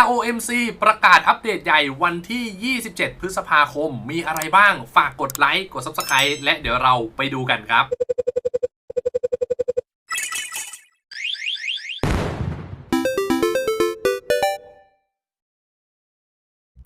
ROMC ประกาศอัปเดตใหญ่วันที่ 27 พฤษภาคม มีอะไรบ้าง ฝากกดไลค์ กด Subscribe และเดี๋ยวเราไปดูกันครับ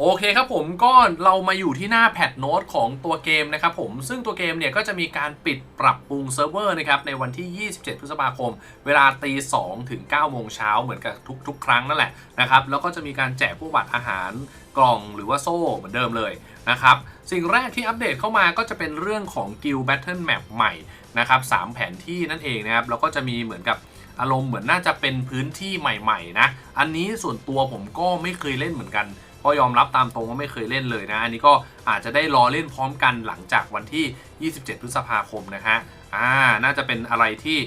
โอเคครับผมก็เรามาอยู่ที่หน้าแพทโน้ตของตัวเกมนะครับผมซึ่งตัวเกมเนี่ยก็จะมีการปิดปรับปรุงเซิร์ฟเวอร์นะครับในวันที่ 27 พฤษภาคม เวลาตี2ถึง9โมงเช้าเหมือนกับทุกๆ ครั้งนั่นแหละนะครับแล้วก็จะมีการแจกพวกบัตรอาหารกล่องหรือว่าโซ่เหมือนเดิมเลยนะครับสิ่งแรกที่อัปเดตเข้ามาก็จะเป็นเรื่องของ Guild Battle Map ใหม่นะครับสามแผนที่นั่นเองนะครับแล้วก็จะมีเหมือนกับอารมณ์เหมือนน่าจะเป็นพื้นที่ใหม่ๆนะอันนี้ส่วนตัวผมก็ไม่เคยเล่นเหมือนกัน ก็ยอมรับตามตรงว่าไม่เคยเล่นเลยนะ อันนี้ก็อาจจะได้รอเล่นพร้อมกันหลังจากวันที่ 27 พฤษภาคมนะฮะอ่าน่าจะเป็นอะไรที่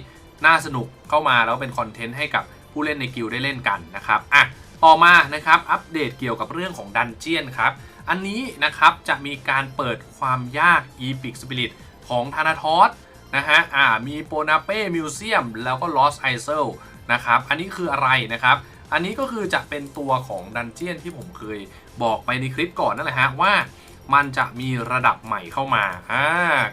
น่าสนุกเข้ามาแล้วเป็นคอนเทนต์ให้กับผู้เล่นในกิลได้เล่นกันนะครับอะต่อมานะครับอัปเดตเกี่ยวกับเรื่องของดันเจียนครับอันนี้นะครับจะมีการเปิดความยาก Epic Spirit ของธนาทอสนะฮะอ่ามีโปนาเป้มิวเซียมแล้วก็ Lost i s l นะครับอันนี้คืออะไรนะครับ อันนี้ก็คือจะเป็นตัวของดันเจียนที่ผมเคยบอกไปในคลิปก่อนนั่นแหละฮะว่ามันจะมีระดับใหม่เข้ามา อ่า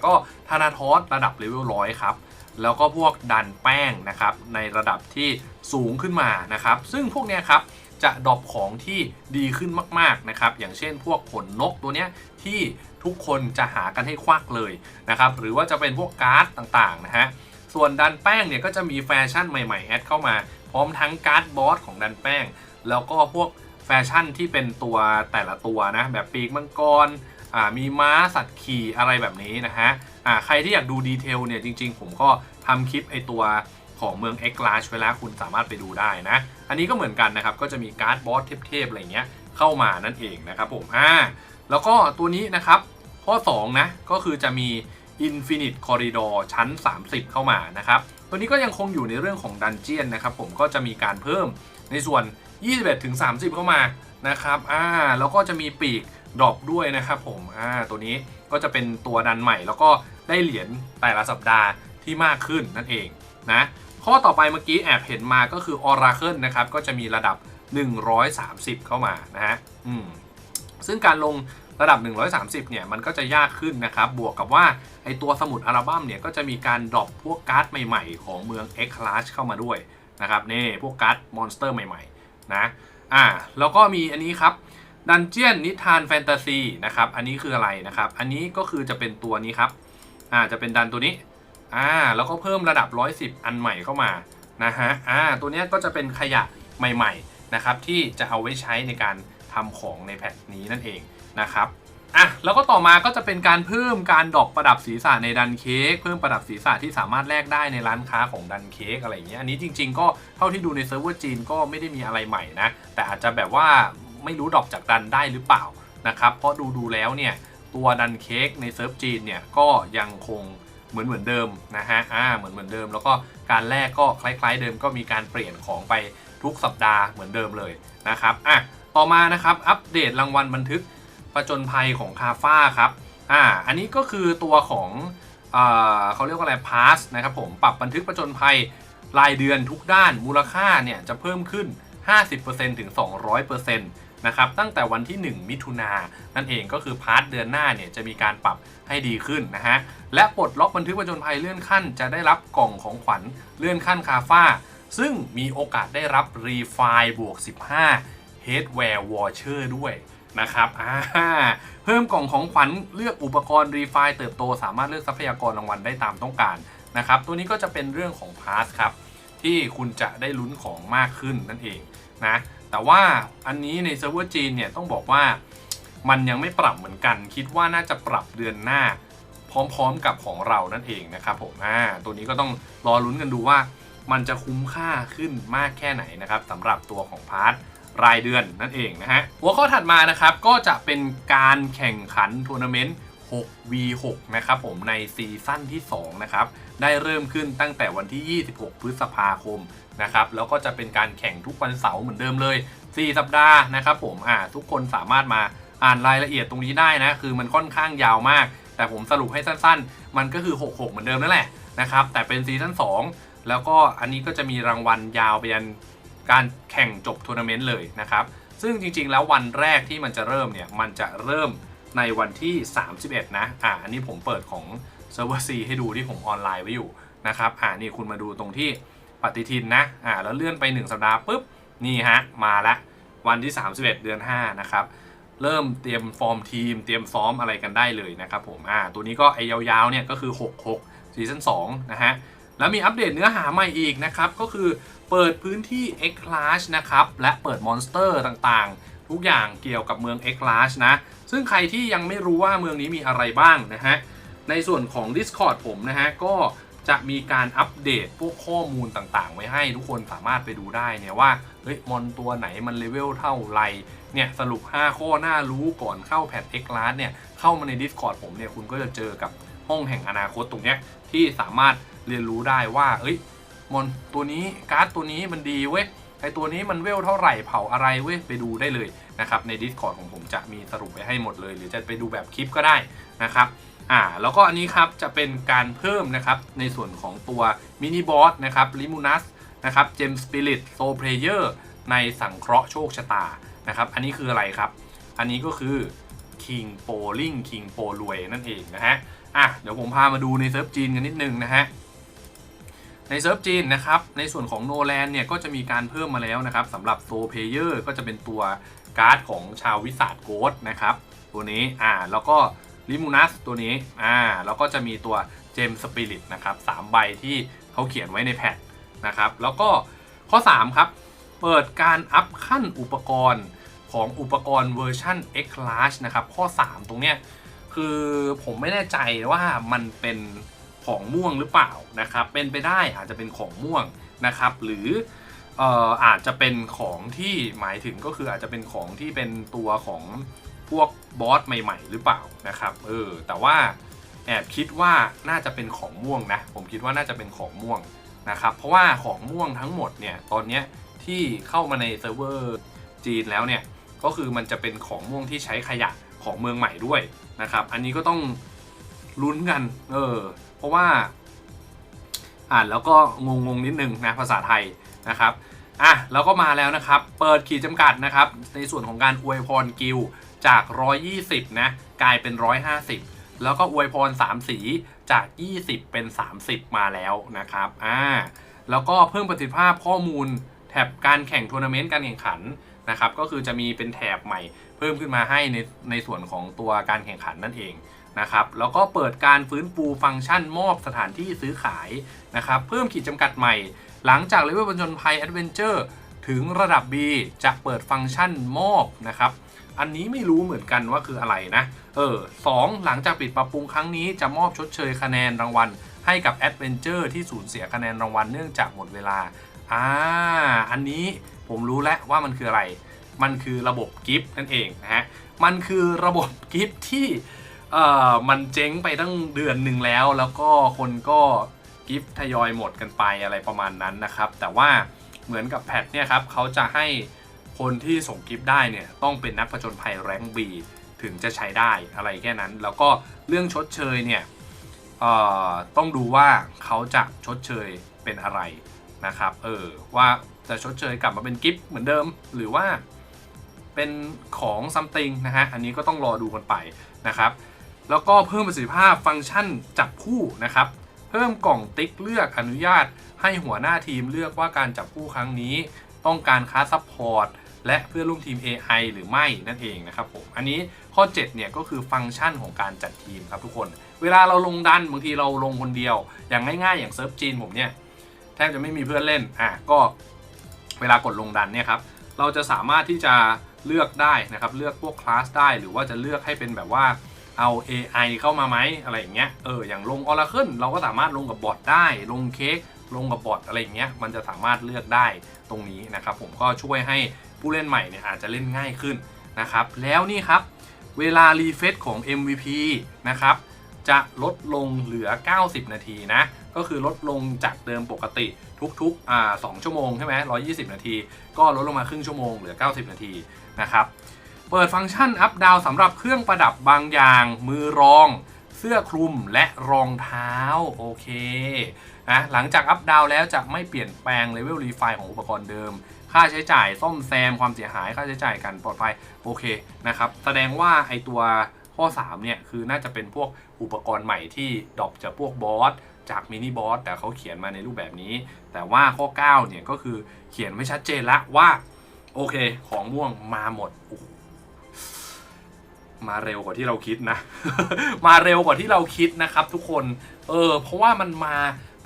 ก็ธนาทอสระดับเลเวลร้อยครับ แล้วก็พวกดันแป้งนะครับ ในระดับที่สูงขึ้นมานะครับ ซึ่งพวกเนี้ยครับ จะดรอปของที่ดีขึ้นมากๆนะครับ อย่างเช่นพวกขนนกตัวเนี้ยที่ทุกคนจะหากันให้ควักเลยนะครับ หรือว่าจะเป็นพวกการ์ดต่างๆนะฮะ ส่วนดันแป้งเนี่ยก็จะมีแฟชั่นใหม่ๆแอดเข้ามา ร้อมทั้งการ์ดบอสของดันแป้ง แล้วก็พวกแฟชั่นที่เป็นตัวแต่ละตัวนะ แบบปีกมังกรอ่ามีม้าสัตว์ขี่อะไรแบบนี้นะฮะอ่าใครที่อยากดูดีเทลเนี่ยจริงๆ ผมก็ทำคลิปไอตัวของเมือง X l a s h ไว้แล้วคุณสามารถไปดูได้นะ อันนี้ก็เหมือนกันนะครับ ก็จะมีการ์ดบอสเทพๆอะไรเงี้ยเข้ามานั่นเองนะครับผมอ่าแล้วก็ตัวนี้นะครับ ข้อ 2 นะ ก็คือจะมี Infinite Corridor ชั้น 30 เข้ามานะครับ ตัวนี้ก็ยังคงอยู่ในเรื่องของดันเจียนนะครับผมก็จะมีการเพิ่มในส่วน 21ถึง30 เข้ามานะครับอ่าแล้วก็จะมีปีกดรอปด้วยนะครับผมอ่าตัวนี้ก็จะเป็นตัวดันใหม่ แล้วก็ได้เหรียญแต่ละสัปดาห์ที่มากขึ้นนั่นเองนะข้อต่อไปเมื่อกี้แอบเห็นมาก็คือ Oracle นะครับก็จะมีระดับ 130 เข้ามานะฮะอืมซึ่งการลง ระดับ 130 เนี่ยมันก็จะยากขึ้นนะครับ บวกกับว่าไอตัวสมุดอัลบั้มเนี่ยก็จะมีการดรอปพวกการ์ดใหม่ๆ ของเมือง X Clash เข้ามาด้วยนะครับนี่พวกการ์ดมอนสเตอร์ใหม่ๆนะอ่าแล้วก็มีอันนี้ครับดันเจียนนิทานแฟนตาซีนะครับอันนี้คืออะไรนะครับ อันนี้ก็คือจะเป็นตัวนี้ครับอ่าจะเป็นดันตัวนี้อ่าแล้วก็เพิ่มระดับ 110 อันใหม่เข้ามานะฮะอ่าตัวนี้ก็จะเป็นขยะใหม่ๆนะครับที่จะเอาไว้ใช้ในการทำของในแพทนี้นั่นเอง นะครับอะแล้วก็ต่อมาก็จะเป็นการเพิ่มการดอกประดับศีรษะในดันเค้กเพิ่มประดับศีรษะที่สามารถแลกได้ในร้านค้าของดันเค้กอะไรอย่างเงี้ยอันนี้จริง ๆ ก็เท่าที่ดูในเซิร์ฟเวอร์จีนก็ไม่ได้มีอะไรใหม่นะแต่อาจจะแบบว่าไม่รู้ดอกจากดันได้หรือเปล่านะครับเพราะดูดูแล้วเนี่ยตัวดันเค้กในเซิร์ฟจีนเนี่ยก็ยังคงเหมือนเหมือนเดิมนะฮะอ่าเหมือนเหมือนเดิม แล้วก็การแลกก็คล้าย ๆ เดิมก็มีการเปลี่ยนของไปทุกสัปดาห์เหมือนเดิมเลยนะครับอะต่อมานะครับอัปเดตรางวัลบันทึก ประจนภัยของคาฟ้าครับอ่าอันนี้ก็คือตัวของเอ่อเขาเรียกว่าอะไรพาสนะครับผมปรับบันทึกประจนภัยรายเดือนทุกด้านมูลค่าเนี่ยจะเพิ่มขึ้น 50%ถึง 200%นะครับตั้งแต่วันที่ 1 มิถุนานั่นเองก็คือพาร์ทเดือนหน้าเนี่ยจะมีการปรับให้ดีขึ้นนะฮะและปลดล็อกบันทึกประจนภัยเลื่อนขั้น จะได้รับกล่องของขวัญเลื่อนขั้นคาฟ้า ซึ่งมีโอกาสได้รับรีไฟล์บวก 15 Headwear Watcher ด้วย นะครับอ่าเพิ่มกล่องของขวัญเลือกอุปกรณ์รีไฟล์เติบโต สามารถเลือกทรัพยากรรางวัลได้ตามต้องการนะครับ ตัวนี้ก็จะเป็นเรื่องของพาสครับที่คุณจะได้ลุ้นของมากขึ้นนั่นเองนะแต่ว่าอันนี้ในเซิร์ฟเวอร์จีนเนี่ยต้องบอกว่ามันยังไม่ปรับเหมือนกัน คิดว่าน่าจะปรับเดือนหน้า พร้อมๆกับของเรานั่นเองนะครับผมอ่าตัวนี้ก็ต้องรอลุ้นกันดูว่า มันจะคุ้มค่าขึ้นมากแค่ไหนนะครับสำหรับตัวของพาร์ท รายเดือนนั่นเองนะฮะ หัวข้อถัดมานะครับก็จะเป็นการแข่งขันทัวร์นาเมนต์ 6v6 นะครับผมในซีซั่นที่ 2 นะครับ ได้เริ่มขึ้นตั้งแต่วันที่ 26 พฤษภาคมนะครับ แล้วก็จะเป็นการแข่งทุกวันเสาร์เหมือนเดิมเลย 4 สัปดาห์นะครับผมอ่าทุกคนสามารถมาอ่านรายละเอียดตรงนี้ได้นะ คือมันค่อนข้างยาวมาก แต่ผมสรุปให้สั้นๆ มันก็คือ 66 เหมือนเดิมนั่นแหละนะครับ แต่เป็นซีซั่น2แล้วก็อันนี้ก็จะมีรางวัลยาวไปยัน การแข่งจบทัวร์นาเมนต์เลยนะครับ ซึ่งจริงๆ แล้ววันแรกที่มันจะเริ่มเนี่ย มันจะเริ่มในวันที่ 31 นะ อ่า อันนี้ผมเปิดของเซิร์ฟเวอร์ซีให้ดูที่ผมออนไลน์ไว้อยู่นะครับ อ่า นี่คุณมาดูตรงที่ปฏิทินนะ อ่า แล้วเลื่อนไป 1 สัปดาห์ปุ๊บ นี่ฮะ มาละ วันที่ 31 เดือน 5 นะครับ เริ่มเตรียมฟอร์มทีม เตรียมซ้อมอะไรกันได้เลยนะครับผม อ่า ตัวนี้ก็ไอ้ยาวๆ เนี่ยก็คือ 66ซีซั่น2นะฮะ แล้วมีอัปเดตเนื้อหาใหม่อีกนะครับ ก็คือ เปิดพื้นที่ X Clash นะครับ และเปิดมอนสเตอร์ต่างๆ ทุกอย่างเกี่ยวกับเมือง X Clash นะ ซึ่งใครที่ยังไม่รู้ว่าเมืองนี้มีอะไรบ้างนะฮะ ในส่วนของ Discord ผมนะฮะ ก็จะมีการอัปเดตพวกข้อมูลต่างๆ ไว้ให้ทุกคนสามารถไปดูได้เนี่ยว่า เฮ้ย มอนตัวไหนมันเลเวลเท่าไหรเนี่ยสรุป 5 ข้อน่ารู้ก่อนเข้าแพท X Clash เนี่ยเข้ามาใน Discord ผมเนี่ยคุณก็จะเจอกับห้องแห่งอนาคตตรงเนี้ยที่สามารถเรียนรู้ได้ว่า เอ้ย มอนตัวนี้การ์ดตัวนี้มันดีเว้ยไอตัวนี้มันเวลเท่าไหร่เผาอะไรเว้ยไปดูได้เลยนะครับใน Discord ของผมจะมีสรุปไว้ให้หมดเลย หรือจะไปดูแบบคลิปก็ได้นะครับอ่าแล้วก็อันนี้ครับจะเป็นการเพิ่มนะครับในส่วนของตัวมินิบอสนะครับลิมูนัสนะครับเจมส์ปิริตโซเพลเยอร์ในสังเคราะห์โชคชะตานะครับอันนี้คืออะไรครับ อันนี้ก็คือ King p o l i n g King โปรวยนั่นเองนะฮะอะเดี๋ยวผมพามาดูในเซิร์ฟจีนกันนิดนึงนะฮะ ในเซิร์ฟจีนนะครับ ในส่วนของโนแลนเนี่ยก็จะมีการเพิ่มมาแล้วนะครับสำหรับโซเพเยอร์ก็จะเป็นตัวการ์ดของชาววิสาดโกดนะครับ ตัวนี้อ่าแล้วก็ลิมูนัสตัวนี้อ่าแล้วก็จะมีตัวเจมสปิริตนะครับสามใบที่เขาเขียนไว้ในแพทนะครับ แล้วก็ข้อ 3 ครับ เปิดการอัพขั้นอุปกรณ์ของอุปกรณ์เวอร์ชัน X Class นะครับ ข้อ 3 ตรงเนี้ยคือผมไม่แน่ใจว่ามันเป็น ของม่วงหรือเปล่านะครับเป็นไปได้อาจจะเป็นของม่วงนะครับ หรือเอออาจจะเป็นของที่หมายถึงก็คืออาจจะเป็นของที่เป็นตัวของพวกบอสใหม่ ๆ หรือเปล่านะครับเออแต่ว่าแอบคิดว่าน่าจะเป็นของม่วงนะผมคิดว่าน่าจะเป็นของม่วงนะครับเพราะว่าของม่วงทั้งหมดเนี่ยตอนนี้ที่เข้ามาในเซิร์ฟเวอร์จีนแล้วเนี่ยก็คือมันจะเป็นของม่วงที่ใช้ขยะของเมืองใหม่ด้วยนะครับ อันนี้ก็ต้องลุ้นกัน เออ เพราะว่าอ่านแล้วก็งงงๆนิดนึงนะภาษาไทยนะครับอะแล้วก็มาแล้วนะครับ เปิดขีดจำกัดนะครับ ในส่วนของการอวยพรกิลจาก 120 นะ กลายเป็น 150 แล้วก็อวยพร 3 สีจาก 20 เป็น 30 มาแล้วนะครับอ่าแล้วก็เพิ่มประสิทธิภาพข้อมูลแถบการแข่งทัวร์นาเมนต์การแข่งขันนะครับ ก็คือจะมีเป็นแถบใหม่ เพิ่มขึ้นมาให้ในในส่วนของตัวการแข่งขันนั่นเอง นะครับแล้วก็เปิดการฟื้นฟูฟังก์ชันมอบสถานที่ซื้อขายนะครับเพิ่มขีดจำกัดใหม่ หลังจากเลเวลบนจนภัยแอดเวนเจอร์ถึงระดับ B จะเปิดฟังก์ชันมอบนะครับอันนี้ไม่รู้เหมือนกันว่าคืออะไรนะ เออสองหลังจากปิดปรับปรุงครั้งนี้จะมอบชดเชยคะแนนรางวัล ให้กับแอดเวนเจอร์ที่สูญเสียคะแนนรางวัลเนื่องจากหมดเวลา อ่า อันนี้ผมรู้แล้วว่ามันคืออะไร มันคือระบบกิฟต์นั่นเองนะฮะ มันคือระบบกิฟต์ที่ เอ่อมันเจ๊งไปตั้งเดือนหนึ่งแล้ว แล้วก็คนก็กิฟต์ทยอยหมดกันไปอะไรประมาณนั้นนะครับ แต่ว่าเหมือนกับแพทเนี่ยครับเขาจะให้คนที่ส่งกิฟต์ได้เนี่ยต้องเป็นนักผจญภัยแรงบีถึงจะใช้ได้อะไรแค่นั้น แล้วก็เรื่องชดเชยเนี่ยต้องดูว่าเขาจะชดเชยเป็นอะไรนะครับเออว่าจะชดเชยกลับมาเป็นกิฟต์เหมือนเดิม หรือว่าเป็นของซัมติงนะฮะอันนี้ก็ต้องรอดูกันไปนะครับ แล้วก็เพิ่มประสิทธิภาพฟังก์ชันจับคู่นะครับ เพิ่มกล่องติ๊กเลือกอนุญาต ให้หัวหน้าทีมเลือกว่าการจับคู่ครั้งนี้ ต้องการค้าซัพพอร์ตและเพื่อนร่วมทีม AI หรือไม่นั่นเองนะครับผม อันนี้ข้อ 7 เนี่ยก็คือฟังก์ชันของการจัดทีมครับทุกคน เวลาเราลงดันบางทีเราลงคนเดียว อย่างง่ายๆ อย่างเซิร์ฟจีนผมเนี่ยแทบจะไม่มีเพื่อนเล่น อะก็เวลากดลงดันเนี่ยครับ เราจะสามารถที่จะเลือกได้นะครับ เลือกพวกคลาสได้ หรือว่าจะเลือกให้เป็นแบบว่า เอา AI เข้ามาไหมอะไรอย่างเงี้ยเอออย่างลง Oracle เราก็สามารถลงกับบอทได้ลงเค้กลงกับบอทอะไรอย่างเงี้ยมันจะสามารถเลือกได้ตรงนี้นะครับผมก็ช่วยให้ผู้เล่นใหม่เนี่ยอาจจะเล่นง่ายขึ้นนะครับแล้วนี่ครับเวลารีเฟซของ MVP นะครับจะลดลงเหลือ 90 นาทีนะ ก็คือลดลงจากเดิมปกติทุกๆอ่า2ชั่วโมงใช่ไหม120 นาที ก็ลดลงมาครึ่งชั่วโมงเหลือ 90 นาทีนะครับ เปิดฟังก์ชันอัพดาวสำหรับเครื่องประดับบางอย่าง มือรอง เสื้อคลุมและรองเท้า โอเคนะหลังจากอัพดาวแล้วจะไม่เปลี่ยนแปลงเลเวลรีไฟของอุปกรณ์เดิม ค่าใช้จ่ายซ่อมแซมความเสียหายค่าใช้จ่ายการปลอดภัยโอเคนะครับ แสดงว่าไอตัวข้อ 3 เนี่ย คือน่าจะเป็นพวกอุปกรณ์ใหม่ที่ดรอปจากพวกบอสจากมินิบอสแต่เขาเขียนมาในรูปแบบนี้ แต่ว่าข้อ 9 เนี่ย ก็คือเขียนไว้ชัดเจนล้วว่า โอเค ของม่วงมาหมด โอ้โห มาเร็วกว่าที่เราคิดนะ มาเร็วกว่าที่เราคิดนะครับ ทุกคน เออ เพราะว่ามันมา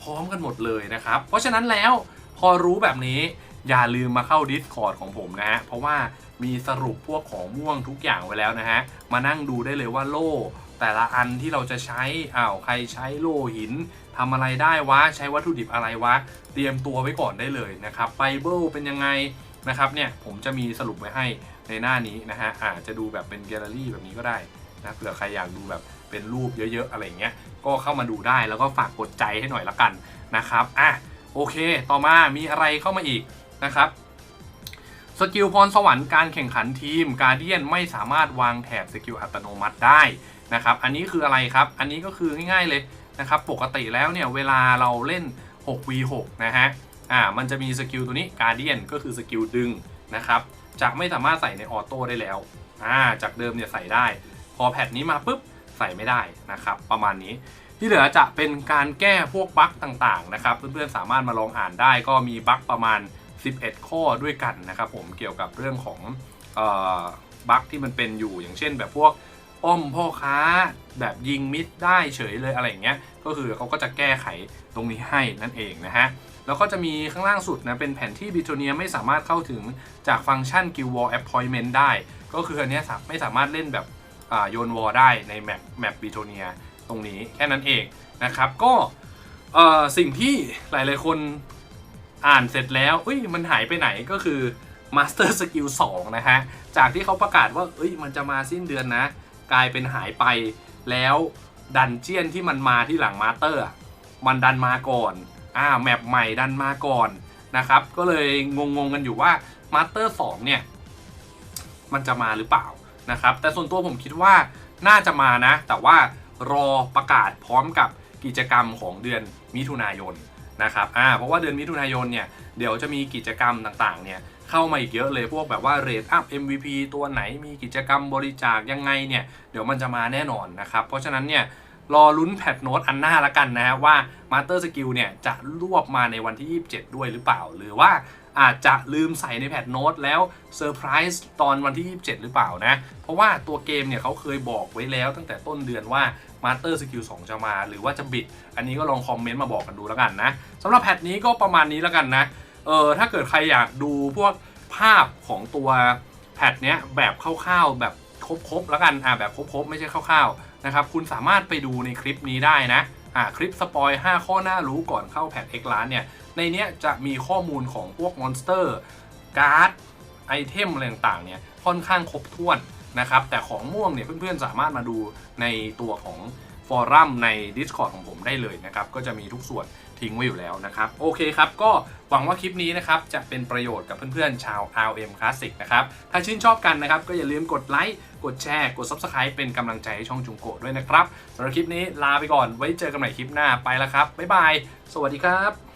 พร้อมกันหมดเลยนะครับ เพราะฉะนั้นแล้วพอรู้แบบนี้อย่าลืมมาเข้า Discord ของผมนะฮะ เพราะว่ามีสรุปพวกของม่วงทุกอย่างไว้แล้วนะฮะ มานั่งดูได้เลยว่าโล่แต่ละอันที่เราจะใช้ อ้าวใครใช้โล่หินทำอะไรได้วะ ใช้วัตถุดิบอะไรวะ เตรียมตัวไว้ก่อนได้เลยนะครับไบเบิลเป็นยังไง นะครับเนี่ยผมจะมีสรุปไว้ให้ในหน้านี้นะฮะอาจจะดูแบบเป็นแกลเลอรี่แบบนี้ก็ได้นะเผื่อใครอยากดูแบบเป็นรูปเยอะๆอะไรเงี้ยก็เข้ามาดูได้แล้วก็ฝากกดใจให้หน่อยละกันนะครับอะโอเค ต่อมามีอะไรเข้ามาอีกนะครับสกิลพรสวรรค์การแข่งขันทีมการเดียนไม่สามารถวางแถบสกิลอัตโนมัติได้นะครับอันนี้คืออะไรครับ อันนี้ก็คือง่ายๆเลยนะครับปกติแล้วเนี่ยเวลาเราเล่น 6v6 นะฮะ อ่ามันจะมีสกิลตัวนี้การเดียนก็คือสกิลดึงนะครับจะไม่สามารถใส่ในออโต้ได้แล้วอ่าจากเดิมเนี่ยใส่ได้ พอแพทนี้มาปุ๊บใส่ไม่ได้นะครับ ประมาณนี้ที่เหลือจะเป็นการแก้พวกบั๊กต่างๆนะครับเพื่อนๆสามารถมาลองอ่านได้ก็มีบั๊กประมาณ 11 ข้อด้วยกันนะครับผมเกี่ยวกับเรื่องของเอ่อบั๊กที่มันเป็นอยู่อย่างเช่นแบบพวก อ้อมพ่อค้า แบบยิงมิดได้เฉยเลยอะไรอย่างเงี้ยก็คือเขาก็จะแก้ไขตรงนี้ให้นั่นเองนะฮะแล้วก็จะมีข้างล่างสุดนะเป็นแผนที่บิโทเนียไม่สามารถเข้าถึงจากฟังก์ชัน Guild Wall Appointment ได้ ก็คืออันนี้ไม่สามารถเล่นแบบอ่าโยนวอลได้ในแมปแมปบิโทเนียตรงนี้แค่นั้นเองนะครับก็อ่อสิ่งที่หลายๆคนอ่านเสร็จแล้วเอ้ยมันหายไปไหนก็คือ Master Skill 2 นะฮะ จากที่เขาประกาศว่าเอ้ยมันจะมาสิ้นเดือนนะ กลายเป็นหายไปแล้วดันเจียนที่มันมาที่หลังมาสเตอร์มันดันมาก่อนอ่าแมปใหม่ดันมาก่อนนะครับก็เลยงงๆกันอยู่ว่ามาสเตอร์2เนี่ยมันจะมาหรือเปล่านะครับแต่ส่วนตัวผมคิดว่าน่าจะมานะ แต่ว่ารอประกาศพร้อมกับกิจกรรมของเดือนมิถุนายนนะครับอ่าเพราะว่าเดือนมิถุนายนเนี่ยเดี๋ยวจะมีกิจกรรมต่างๆเนี่ย เข้ามาอีกเยอะเลยพวกแบบว่าเรทอัพ MVP ตัวไหนมีกิจกรรมบริจาคยังไงเนี่ย เดี๋ยวมันจะมาแน่นอนนะครับ เพราะฉะนั้นเนี่ยรอลุ้นแพทโน้ตอันหน้าละกันนะฮะว่า Master Skill เนี่ยจะรวบมาในวันที่ 27 ด้วยหรือเปล่า หรือว่าอาจจะลืมใส่ในแพทโน้ตแล้วเซอร์ไพรส์ตอนวันที่ 27 หรือเปล่านะ เพราะว่าตัวเกมเนี่ยเขาเคยบอกไว้แล้วตั้งแต่ต้นเดือนว่า Master Skill 2 จะมาหรือว่าจะบิด อันนี้ก็ลองคอมเมนต์มาบอกกันดูแล้วกันนะสำหรับแพทนี้ก็ประมาณนี้แล้วกันนะ เออถ้าเกิดใครอยากดูพวกภาพของตัวแพทเนี้ยแบบคร่าวๆแบบครบๆแล้วกันอ่าแบบครบๆไม่ใช่คร่าวๆนะครับคุณสามารถไปดูในคลิปนี้ได้นะอ่าคลิปสปอย 5 ข้อหน่ารู้ก่อนเข้าแพท X ล้านเนี่ยในเนี้ยจะมีข้อมูลของพวกมอนสเตอร์การ์ดไอเทมอะไรต่างๆเนี่ยค่อนข้างครบถ้วนนะครับแต่ของม่วงเนี่ยเพื่อนๆสามารถมาดูในตัวของฟอรัมใน Discord ของผมได้เลยนะครับ ก็จะมีทุกส่วน ทิ้งไว้อยู่แล้วนะครับ โอเคครับ ก็หวังว่าคลิปนี้นะครับ จะเป็นประโยชน์กับเพื่อนๆ ชาว RM Classic นะครับ ถ้าชื่นชอบกันนะครับ ก็อย่าลืมกดไลค์ กดแชร์ กด Subscribe เป็นกำลังใจให้ช่องจุงโกด้วยนะครับสำหรับคลิปนี้ลาไปก่อนไว้เจอกันใหม่คลิปหน้าไปแล้วครับบ๊ายบาย สวัสดีครับ